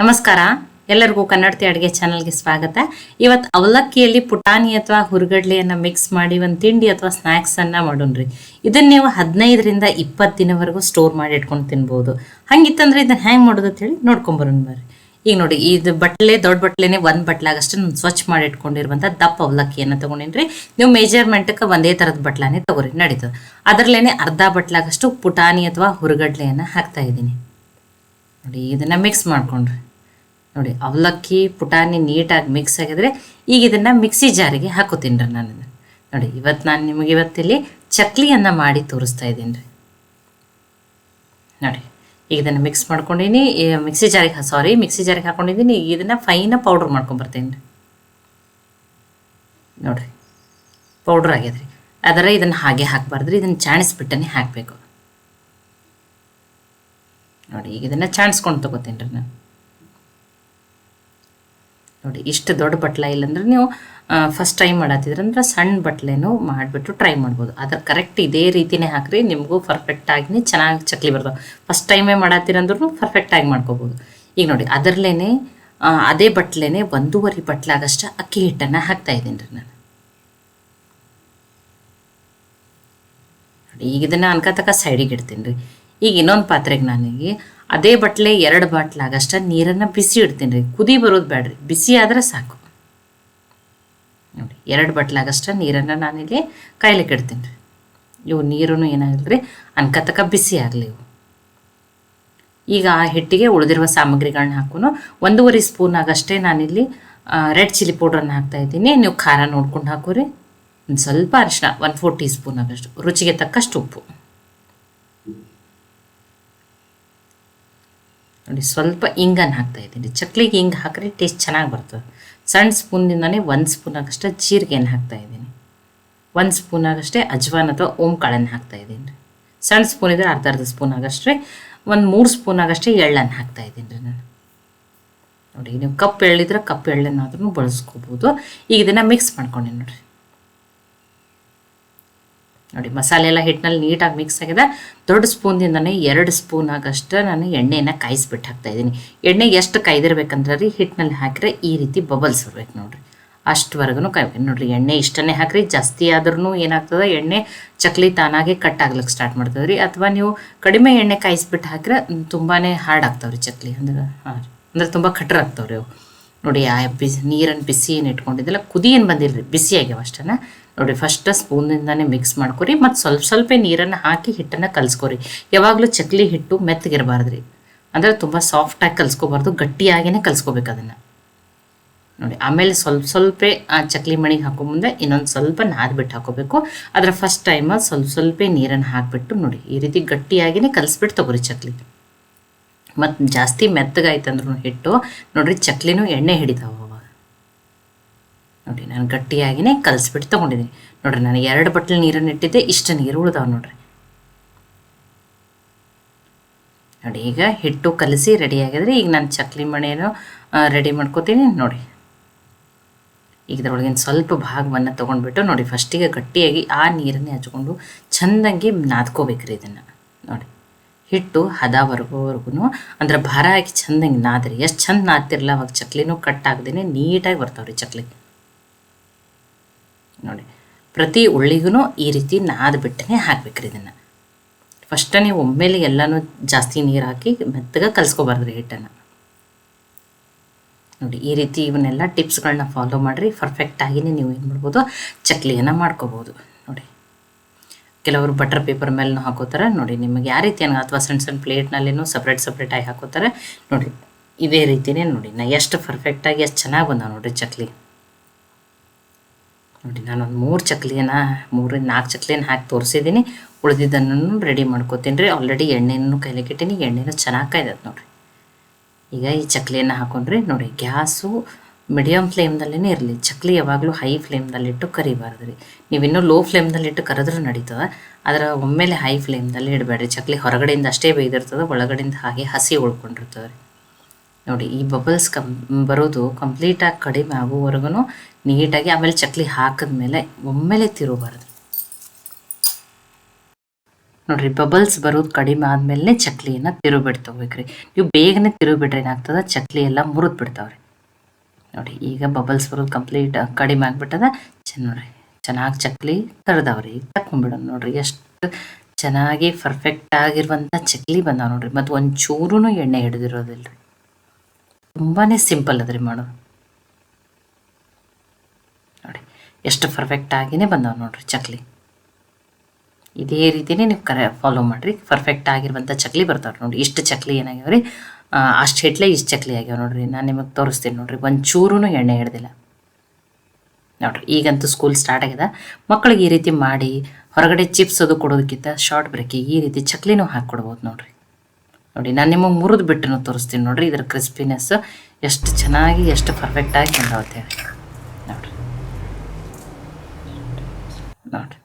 ನಮಸ್ಕಾರ. ಎಲ್ಲರಿಗೂ ಕನ್ನಡತಿ ಅಡುಗೆ ಚಾನಲ್ಗೆ ಸ್ವಾಗತ. ಇವತ್ತು ಅವಲಕ್ಕಿಯಲ್ಲಿ ಪುಟಾಣಿ ಅಥವಾ ಹುರುಗಡ್ಲೆಯನ್ನು ಮಿಕ್ಸ್ ಮಾಡಿ ಒಂದು ತಿಂಡಿ ಅಥವಾ ಸ್ನ್ಯಾಕ್ಸನ್ನು ಮಾಡೋಣ್ರಿ. ಇದನ್ನು ನೀವು ಹದಿನೈದರಿಂದ ಇಪ್ಪತ್ತು ದಿನವರೆಗೂ ಸ್ಟೋರ್ ಮಾಡಿ ಇಟ್ಕೊಂಡು ತಿನ್ಬೋದು. ಹಂಗಿತ್ತಂದ್ರೆ ಇದನ್ನು ಹ್ಯಾಂಗೆ ಮಾಡೋದು ಅಂತೇಳಿ ನೋಡ್ಕೊಂಬರೋಣ ಬರ್ರಿ. ಈಗ ನೋಡಿ, ಇದು ಬಟ್ಲೆ, ದೊಡ್ಡ ಬಟ್ಲೆನೇ ಒಂದು ಬಟ್ಲಾಗಷ್ಟು ನಾನು ಸ್ವಚ್ಛ ಮಾಡಿ ಇಟ್ಕೊಂಡಿರುವಂಥ ದಪ್ಪ ಅವಲಕ್ಕಿಯನ್ನು ತೊಗೊಂಡಿನ್ರಿ. ನೀವು ಮೆಜರ್ಮೆಂಟ್ಗೆ ಒಂದೇ ಥರದ ಬಟ್ಲಾನೇ ತೊಗೊರಿ ನಡೀತದೆ. ಅದರಲ್ಲೇ ಅರ್ಧ ಬಟ್ಲಾಗಷ್ಟು ಪುಟಾಣಿ ಅಥವಾ ಹುರುಗಡ್ಲೆಯನ್ನು ಹಾಕ್ತಾ ಇದ್ದೀನಿ. ನೋಡಿ, ಇದನ್ನು ಮಿಕ್ಸ್ ಮಾಡ್ಕೊಂಡ್ರಿ. ನೋಡಿ, ಅವಲಕ್ಕಿ, ಪುಟಾಣಿ ನೀಟಾಗಿ ಮಿಕ್ಸ್ ಆಗಿದ್ರೆ ಈಗ ಇದನ್ನು ಮಿಕ್ಸಿ ಜಾರಿಗೆ ಹಾಕೋತೀನಿ ರೀ ನಾನು. ನೋಡಿ ಇವತ್ತು ನಾನು ನಿಮಗೆ ಇವತ್ತಿಲ್ಲಿ ಚಕ್ಲಿಯನ್ನು ಮಾಡಿ ತೋರಿಸ್ತಾ ಇದ್ದೀನಿ ರೀ. ನೋಡಿ, ಈಗ ಇದನ್ನು ಮಿಕ್ಸ್ ಮಾಡ್ಕೊಂಡಿನಿ. ಮಿಕ್ಸಿ ಜಾರಿಗೆ ಸಾರಿ ಮಿಕ್ಸಿ ಜಾರಿಗೆ ಹಾಕೊಂಡಿದ್ದೀನಿ. ಈಗ ಇದನ್ನು ಫೈನ ಪೌಡ್ರ್ ಮಾಡ್ಕೊಂಬರ್ತೀನಿ ರೀ. ನೋಡಿರಿ ಪೌಡ್ರ್ ಆಗ್ಯದ್ರಿ ಅದರ ಇದನ್ನು ಹಾಗೆ ಹಾಕಬಾರ್ದ್ರಿ, ಇದನ್ನು ಚಾಣಿಸ್ಬಿಟ್ಟನೆ ಹಾಕಬೇಕು. ನೋಡಿ, ಈಗ ಇದನ್ನು ಚಾಣಿಸ್ಕೊಂಡು ತೊಗೋತೀನಿ ರೀ ನಾನು. ನೋಡಿ, ಇಷ್ಟು ದೊಡ್ಡ ಬಟ್ಲ ಇಲ್ಲಂದ್ರೆ ನೀವು ಫಸ್ಟ್ ಟೈಮ್ ಮಾಡತ್ತಿದ್ರಂದ್ರೆ ಸಣ್ಣ ಬಟ್ಲೆನೂ ಮಾಡಿಬಿಟ್ಟು ಟ್ರೈ ಮಾಡ್ಬೋದು. ಅದ್ರ ಕರೆಕ್ಟ್ ಇದೇ ರೀತಿನೇ ಹಾಕ್ರಿ, ನಿಮಗೂ ಪರ್ಫೆಕ್ಟಾಗಿ ಚೆನ್ನಾಗಿ ಚಕ್ಲಿ ಬರ್ತಾವೆ ಫಸ್ಟ್ ಟೈಮೇ ಪರ್ಫೆಕ್ಟ್ ಪರ್ಫೆಕ್ಟಾಗಿ ಮಾಡ್ಕೋಬೋದು. ಈಗ ನೋಡಿ ಅದರಲ್ಲೇ ಅದೇ ಬಟ್ಲೇನೆ ಒಂದೂವರೆ ಬಟ್ಲಾಗಷ್ಟು ಅಕ್ಕಿ ಹಿಟ್ಟನ್ನು ಹಾಕ್ತಾ ಇದ್ದೀನಿ ರೀ ನಾನು. ನೋಡಿ, ಈಗ ಇದನ್ನು ಅನ್ಕತಕ್ಕ ಸೈಡಿಗೆ ಇಡ್ತೀನಿ ರೀ. ಈಗ ಇನ್ನೊಂದು ಪಾತ್ರೆಗೆ ನಾನೀಗ ಅದೇ ಬಟ್ಲೆ ಎರಡು ಬಾಟ್ಲಾಗಷ್ಟ ನೀರನ್ನು ಬಿಸಿ ಇಡ್ತೀನಿ ರೀ. ಕುದಿ ಬರೋದು ಬೇಡ್ರಿ ಬಿಸಿ ಆದರೆ ಸಾಕು. ನೋಡಿ, ಎರಡು ಬಟ್ಲಾಗಷ್ಟ ನೀರನ್ನು ನಾನಿಲ್ಲಿ ಕಾಯ್ಲಿಕ್ಕೆ ಇಡ್ತೀನಿ ರೀ. ಇವು ನೀರು ಏನಾಗಲ್ಲ ರೀ ಅನ್ಕತಕ್ಕ ಬಿಸಿ ಆಗಲಿ ಇವು. ಈಗ ಆ ಹಿಟ್ಟಿಗೆ ಉಳಿದಿರುವ ಸಾಮಗ್ರಿಗಳನ್ನ ಹಾಕೋನು ಒಂದೂವರೆ ಸ್ಪೂನ್ ಆಗಷ್ಟೇ ನಾನಿಲ್ಲಿ ರೆಡ್ ಚಿಲ್ಲಿ ಪೌಡ್ರನ್ನ ಹಾಕ್ತಾ ಇದ್ದೀನಿ. ನೀವು ಖಾರ ನೋಡ್ಕೊಂಡು ಹಾಕೋರಿ. ಒಂದು ಸ್ವಲ್ಪ ಅರಿಶಿನ ಒನ್ ಫೋರ್ ಟೀ ಸ್ಪೂನ್ ಆಗಷ್ಟು, ರುಚಿಗೆ ತಕ್ಕಷ್ಟು ಉಪ್ಪು. ನೋಡಿ, ಸ್ವಲ್ಪ ಇಂಗನ್ನು ಹಾಕ್ತಾ ಇದ್ದೀನಿ. ಚಕ್ಲಿಗೆ ಹಿಂಗೆ ಹಾಕಿದ್ರೆ ಟೇಸ್ಟ್ ಚೆನ್ನಾಗಿ ಬರ್ತದೆ. ಸಣ್ಣ ಸ್ಪೂನ್ದಿಂದನೇ ಒಂದು ಸ್ಪೂನ್ ಆಗಷ್ಟೇ ಜೀರಿಗೆಯನ್ನು ಹಾಕ್ತಾ ಇದ್ದೀನಿ. ಒಂದು ಸ್ಪೂನ್ ಆಗಷ್ಟೇ ಅಜ್ವಾನ್ ಅಥವಾ ಓಂ ಕಾಳನ್ನು ಹಾಕ್ತಾ ಇದ್ದೀನಿ. ರೀ ಸಣ್ಣ ಸ್ಪೂನ್ ಇದ್ರೆ ಅರ್ಧ ಅರ್ಧ ಸ್ಪೂನ್ ಆಗಷ್ಟೇ ಒಂದು ಮೂರು ಸ್ಪೂನ್ ಆಗಷ್ಟೇ ಎಳ್ಳನ್ನು ಹಾಕ್ತಾ ಇದ್ದೀನಿ ರೀ ನಾನು. ನೋಡಿ, ನೀವು ಕಪ್ ಎಳ್ಳಿದ್ರೆ ಕಪ್ ಎಳ್ಳನ್ನಾದ್ರೂ ಬಳಸ್ಕೋಬೋದು. ಈಗ ಇದನ್ನು ಮಿಕ್ಸ್ ಮಾಡ್ಕೊಂಡೆ ನೋಡಿರಿ. ನೋಡಿ, ಮಸಾಲೆ ಎಲ್ಲ ಹಿಟ್ಟಿನಲ್ಲಿ ನೀಟಾಗಿ ಮಿಕ್ಸ್ ಆಗಿದೆ. ದೊಡ್ಡ ಸ್ಪೂನ್ದಿಂದನೇ ಎರಡು ಸ್ಪೂನ್ ಆಗಷ್ಟು ನಾನು ಎಣ್ಣೆನ ಕಾಯಿಸ್ಬಿಟ್ಟು ಹಾಕ್ತಾ ಇದ್ದೀನಿ. ಎಣ್ಣೆ ಎಷ್ಟು ಕಾಯ್ದಿರ್ಬೇಕಂದ್ರೆ ರೀ ಹಿಟ್ಟಿನಲ್ಲಿ ಹಾಕಿದ್ರೆ ಈ ರೀತಿ ಬಬಲ್ಸ್ ಬರ್ಬೇಕು ನೋಡ್ರಿ. ಅಷ್ಟುವರೆಗೂ ಕಾಯ್ಬೇಕು. ನೋಡ್ರಿ, ಎಣ್ಣೆ ಇಷ್ಟನ್ನೇ ಹಾಕ್ರಿ, ಜಾಸ್ತಿ ಆದ್ರೂ ಏನಾಗ್ತದೆ, ಎಣ್ಣೆ ಚಕ್ಲಿ ತಾನಾಗೆ ಕಟ್ ಆಗ್ಲಿಕ್ಕೆ ಸ್ಟಾರ್ಟ್ ಮಾಡ್ತದೆ ರೀ. ಅಥವಾ ನೀವು ಕಡಿಮೆ ಎಣ್ಣೆ ಕಾಯಿಸ್ಬಿಟ್ಟು ಹಾಕಿದ್ರೆ ತುಂಬಾ ಹಾರ್ಡ್ ಆಗ್ತಾವ್ರಿ ಚಕ್ಲಿ. ಅಂದ್ರೆ, ಹಾಂ ಅಂದ್ರೆ ತುಂಬ ಕಟ್ರ ಆಗ್ತಾವ್ರಿ ಅವು. ನೋಡಿ, ಆ ಬಿಸಿ ನೀರನ್ನು ಬಿಸಿ ಏನು ಇಟ್ಕೊಂಡಿದ್ದೆಲ್ಲ ಕುದಿ ಏನು ಬಂದಿಲ್ಲ ರೀ ಬಿಸಿ ಆಗ್ಯಾವ ನೋಡಿ ಫಸ್ಟ್ ಸ್ಪೂನಿಂದನೇ ಮಿಕ್ಸ್ ಮಾಡ್ಕೊರಿ, ಮತ್ತು ಸ್ವಲ್ಪ ಸ್ವಲ್ಪ ನೀರನ್ನು ಹಾಕಿ ಹಿಟ್ಟನ್ನು ಕಲಿಸ್ಕೊರಿ. ಯಾವಾಗಲೂ ಚಕ್ಲಿ ಹಿಟ್ಟು ಮೆತ್ತಗಿರಬಾರ್ದು ರೀ ಅಂದರೆ ತುಂಬ ಸಾಫ್ಟಾಗಿ ಕಲಿಸ್ಕೋಬಾರ್ದು ಗಟ್ಟಿಯಾಗಿಯೇ ಕಲಿಸ್ಕೋಬೇಕು ಅದನ್ನು. ನೋಡಿ, ಆಮೇಲೆ ಸ್ವಲ್ಪ ಸ್ವಲ್ಪ ಆ ಚಕ್ಲಿ ಮಣಿಗೆ ಹಾಕೋ ಮುಂದೆ ಇನ್ನೊಂದು ಸ್ವಲ್ಪ ನಾದ್ಬಿಟ್ಟು ಹಾಕೋಬೇಕು. ಅದರ ಫಸ್ಟ್ ಟೈಮ್ ಸ್ವಲ್ಪ ಸ್ವಲ್ಪ ನೀರನ್ನು ಹಾಕಿಬಿಟ್ಟು ನೋಡಿ, ಈ ರೀತಿ ಗಟ್ಟಿಯಾಗಿಯೇ ಕಲಿಸ್ಬಿಟ್ಟು ತಗೋರಿ ಚಕ್ಲಿ. ಮತ್ತು ಜಾಸ್ತಿ ಮೆತ್ತಗಾಯ್ತಂದ್ರೂ ಹಿಟ್ಟು, ನೋಡ್ರಿ ಚಕ್ಲಿನೂ ಎಣ್ಣೆ ಹಿಡಿತಾವ. ನೋಡಿ, ನಾನು ಗಟ್ಟಿಯಾಗಿನೇ ಕಲಿಸ್ಬಿಟ್ಟು ತೊಗೊಂಡಿದ್ದೀನಿ ನೋಡ್ರಿ ನಾನು ಎರಡು ಬಟ್ಲು ನೀರನ್ನು ಇಟ್ಟಿದ್ದೆ, ಇಷ್ಟು ನೀರು ಉಳಿದಾವೆ ನೋಡ್ರಿ. ನೋಡಿ, ಈಗ ಹಿಟ್ಟು ಕಲಸಿ ರೆಡಿ ಆಗಿದ್ರೆ. ಈಗ ನಾನು ಚಕ್ಲಿ ಮಣೆಯನ್ನು ರೆಡಿ ಮಾಡ್ಕೋತೀನಿ. ನೋಡಿ. ಈಗ ಇದ್ರೊಳಗಿನ ಸ್ವಲ್ಪ ಭಾಗವನ್ನು ತೊಗೊಂಡ್ಬಿಟ್ಟು ನೋಡಿ ಫಸ್ಟಿಗೆ ಗಟ್ಟಿಯಾಗಿ ಆ ನೀರನ್ನೇ ಹಚ್ಕೊಂಡು ಚೆಂದಂಗೆ ನಾದ್ಕೋಬೇಕ್ರಿ ಇದನ್ನು. ನೋಡಿ. ಹಿಟ್ಟು ಹದವರೆಗೂವರೆಗೂ ಅಂದ್ರೆ ಭಾರ ಹಾಕಿ ಚೆಂದಂಗೆ ನಾದ್ರಿ. ಎಷ್ಟು ಚಂದ ನಾದ್ತಿರಲ್ಲ ಅವಾಗ ಚಕ್ಲಿನೂ ಕಟ್ ಆಗದೇನೆ ನೀಟಾಗಿ ಬರ್ತಾವ್ರಿ ಚಕ್ಲಿ. ನೋಡಿ. ಪ್ರತಿ ಉಳ್ಳಿಗೂ ಈ ರೀತಿ ನಾದ್ಬಿಟ್ಟನೆ ಹಾಕ್ಬೇಕ್ರಿ ಇದನ್ನು. ಫಸ್ಟ್ ನೀವು ಒಮ್ಮೆಲೆ ಎಲ್ಲನೂ ಜಾಸ್ತಿ ನೀರು ಹಾಕಿ ಮೆತ್ತಗೆ ಕಲಿಸ್ಕೊಬಾರ್ದ್ರಿ ಹಿಟ್ಟನ್ನು. ನೋಡಿ, ಈ ರೀತಿ ಇವನ್ನೆಲ್ಲ ಟಿಪ್ಸ್ಗಳನ್ನ ಫಾಲೋ ಮಾಡಿರಿ. ಪರ್ಫೆಕ್ಟಾಗಿಯೇ ನೀವು ಏನು ಮಾಡ್ಬೋದು, ಚಕ್ಲಿಯನ್ನು ಮಾಡ್ಕೋಬೋದು. ನೋಡಿ. ಕೆಲವರು ಬಟರ್ ಪೇಪರ್ ಮೇಲೂ ಹಾಕೋತಾರೆ. ನೋಡಿ, ನಿಮಗೆ ಯಾವ ರೀತಿ ಅಥವಾ ಸಣ್ಣ ಸಣ್ಣ ಪ್ಲೇಟ್ನಲ್ಲಿನೂ ಸಪ್ರೇಟ್ ಸಪ್ರೇಟಾಗಿ ಹಾಕೋತಾರೆ. ನೋಡಿ, ಇದೇ ರೀತಿಯೇ ನೋಡಿ, ನಾ ಎಷ್ಟು ಪರ್ಫೆಕ್ಟಾಗಿ ಎಷ್ಟು ಚೆನ್ನಾಗಿ ಬಂದಾವೆ ನೋಡಿರಿ ಚಕ್ಲಿ. ನೋಡಿ, ನಾನೊಂದು ಮೂರು ಚಕ್ಲಿಯನ್ನು, ಮೂರು ನಾಲ್ಕು ಚಕ್ಲಿಯನ್ನು ಹಾಕಿ ತೋರಿಸಿದ್ದೀನಿ ಉಳಿದಿದ್ದನ್ನು ರೆಡಿ ಮಾಡ್ಕೋತೀನಿ ರೀ. ಆಲ್ರೆಡಿ ಎಣ್ಣೆನೂ ಕೈಲಿಕ್ಕೆ ಇಟ್ಟೀನಿ. ಎಣ್ಣೆನೂ ಚೆನ್ನಾಗಿ ಕಾಯ್ದದ ನೋಡಿರಿ. ಈಗ ಈ ಚಕ್ಲಿಯನ್ನು ಹಾಕೊಂಡ್ರಿ ನೋಡಿ, ಗ್ಯಾಸು ಮೀಡಿಯಮ್ ಫ್ಲೇಮ್ದಲ್ಲೇ ಇರಲಿ. ಚಕ್ಲಿ ಯಾವಾಗಲೂ ಹೈ ಫ್ಲೇಮ್ದಲ್ಲಿಟ್ಟು ಕರಿಬಾರ್ದು ರೀ. ನೀವಿನ್ನೂ ಲೋ ಫ್ಲೇಮ್ದಲ್ಲಿಟ್ಟು ಕರೆದ್ರೂ ನಡೀತದೆ. ಅದರ ಒಮ್ಮೆಲೆ ಹೈ ಫ್ಲೇಮ್ದಲ್ಲಿ ಇಡಬೇಡ್ರಿ. ಚಕ್ಲಿ ಹೊರಗಡೆಯಿಂದ ಅಷ್ಟೇ ಬೇಯ್ದಿರ್ತದೆ, ಒಳಗಡೆಯಿಂದ ಹಾಗೆ ಹಸಿ ಉಳ್ಕೊಂಡಿರ್ತದೆ ರೀ. ನೋಡಿ, ಈ ಬಬಲ್ಸ್ ಕಮ್, ಬರೋದು ಕಂಪ್ಲೀಟಾಗಿ ಕಡಿಮೆ ಆಗುವವರೆಗೂ ನೀಟಾಗಿ ಆಮೇಲೆ ಚಕ್ಲಿ ಹಾಕಿದ್ಮೇಲೆ ಒಮ್ಮೆಲೆ ತಿರುಗಬಾರ್ದು. ನೋಡ್ರಿ ಬಬಲ್ಸ್ ಬರೋದು ಕಡಿಮೆ ಆದ್ಮೇಲೆ ಚಕ್ಲಿಯನ್ನು ತಿರುಬಿಟ್ಟು ತಗೋಬೇಕ್ರಿ. ನೀವು ಬೇಗನೆ ತಿರುಗಿಬಿಟ್ರೆ ಏನಾಗ್ತದೆ? ಚಕ್ಲಿ ಎಲ್ಲ ಮುರಿದು ಬಿಡ್ತಾವ್ರಿ. ನೋಡಿ, ಈಗ ಬಬಲ್ಸ್ ಬರೋದು ಕಂಪ್ಲೀಟ್ ಕಡಿಮೆ ಆಗಿಬಿಟ್ಟದ. ನೋಡ್ರಿ, ಚೆನ್ನಾಗಿ ಚಕ್ಲಿ ತರದವ್ರಿ. ಈಗ ತಕೊಂಡ್ಬಿಡೋಣ ನೋಡ್ರಿ, ಎಷ್ಟು ಚೆನ್ನಾಗಿ ಪರ್ಫೆಕ್ಟ್ ಆಗಿರುವಂಥ ಚಕ್ಲಿ ಬಂದಾವ ನೋಡ್ರಿ. ಮತ್ತು ಒಂಚೂರು ಎಣ್ಣೆ ಹಿಡಿದಿರೋದಿಲ್ಲ ರೀ ತುಂಬಾ ಸಿಂಪಲ್ ಅದ್ರಿ ಮಾಡೋದು ನೋಡಿ, ಎಷ್ಟು ಪರ್ಫೆಕ್ಟ್ ಆಗಿನೇ ಬಂದಾವ್ ನೋಡ್ರಿ ಚಕ್ಲಿ. ಇದೇ ರೀತಿನೇ ನೀವು ಕರೆ ಫಾಲೋ ಮಾಡಿರಿ. ಪರ್ಫೆಕ್ಟ್ ಆಗಿರುವಂಥ ಚಕ್ಲಿ ಬರ್ತಾವ್ರಿ ನೋಡಿ ಇಷ್ಟು ಚಕ್ಲಿ ಏನಾಗ್ಯಾವ ರೀ ಅಷ್ಟು ಹಿಟ್ಲೆ ಇಷ್ಟು ಚಕ್ಲಿ ಆಗ್ಯಾವ ನೋಡ್ರಿ. ನಾನು ನಿಮಗೆ ತೋರಿಸ್ತೀನಿ ನೋಡ್ರಿ. ಒಂಚೂರು ಎಣ್ಣೆ ಹಿಡ್ದಿಲ್ಲ. ನೋಡ್ರಿ, ಈಗಂತೂ ಸ್ಕೂಲ್ ಸ್ಟಾರ್ಟ್ ಆಗ್ಯದ. ಮಕ್ಕಳಿಗೆ ಈ ರೀತಿ ಮಾಡಿ, ಹೊರಗಡೆ ಚಿಪ್ಸ್ ಅದು ಕೊಡೋದಕ್ಕಿಂತ ಶಾರ್ಟ್ ಬ್ರೇಕಿಗೆ ಈ ರೀತಿ ಚಕ್ಲಿನೂ ಹಾಕ್ಕೊಡ್ಬೋದು ನೋಡ್ರಿ. ನೋಡಿ, ನಾನು ನಿಮಗೆ ಮುರಿದು ಬಿಟ್ಟು ತೋರಿಸ್ತೀನಿ ನೋಡ್ರಿ, ಇದ್ರ ಕ್ರಿಸ್ಪಿನೆಸ್ ಎಷ್ಟು ಚೆನ್ನಾಗಿ, ಎಷ್ಟು ಪರ್ಫೆಕ್ಟಾಗಿ ಆಗಿ ನೋಡ್ರಿ. ನೋಡ್ರಿ.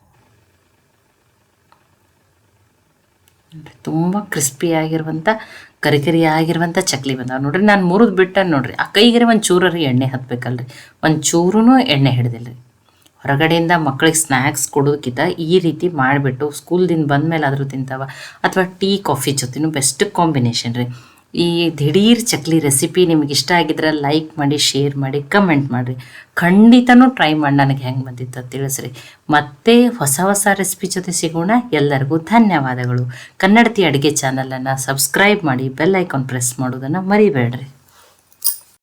ತುಂಬ ಕ್ರಿಸ್ಪಿ ಆಗಿರುವಂಥ ಕರಿ ಕರಿ ಆಗಿರುವಂಥ ಚಕ್ಲಿ ಬಂದಾವೆ. ನೋಡ್ರಿ, ನಾನು ಮುರಿದು ಬಿಟ್ಟ ನೋಡ್ರಿ, ಆ ಕೈಗಿರಿ ಒಂದು ಚೂರರಿ ಎಣ್ಣೆ ಹತ್ಬೇಕಲ್ರಿ. ಒಂದು ಚೂರೂ ಎಣ್ಣೆ ಹಿಡ್ದಿಲ್ಲ ರೀ ಹೊರಗಡೆಯಿಂದ ಮಕ್ಕಳಿಗೆ ಸ್ನ್ಯಾಕ್ಸ್ ಕೊಡೋದಕ್ಕಿಂತ ಈ ರೀತಿ ಮಾಡಿಬಿಟ್ಟು ಸ್ಕೂಲ್ದಿಂದ ಬಂದಮೇಲೆ ಆದರೂ ತಿಂತಾವ. ಅಥವಾ ಟೀ ಕಾಫಿ ಜೊತೆನೂ ಬೆಸ್ಟ್ ಕಾಂಬಿನೇಷನ್ ರೀ. ಈ ದಿಢೀರ್ ಚಕ್ಲಿ ರೆಸಿಪಿ ನಿಮ್ಗೆ ಇಷ್ಟ ಆಗಿದ್ರೆ ಲೈಕ್ ಮಾಡಿ ಶೇರ್ ಮಾಡಿ ಕಮೆಂಟ್ ಮಾಡಿರಿ. ಖಂಡಿತನೂ ಟ್ರೈ ಮಾಡಿ, ನನಗೆ ಹೆಂಗೆ ಬಂದಿತ್ತು ತಿಳಿಸ್ರಿ. ಮತ್ತೆ ಹೊಸ ಹೊಸ ರೆಸಿಪಿ ಜೊತೆ ಸಿಗೋಣ. ಎಲ್ಲರಿಗೂ ಧನ್ಯವಾದಗಳು. ಕನ್ನಡತಿ ಅಡುಗೆ ಚಾನಲನ್ನು ಸಬ್ಸ್ಕ್ರೈಬ್ ಮಾಡಿ ಬೆಲ್ ಐಕಾನ್ ಪ್ರೆಸ್ ಮಾಡೋದನ್ನು ಮರಿಬೇಡ್ರಿ.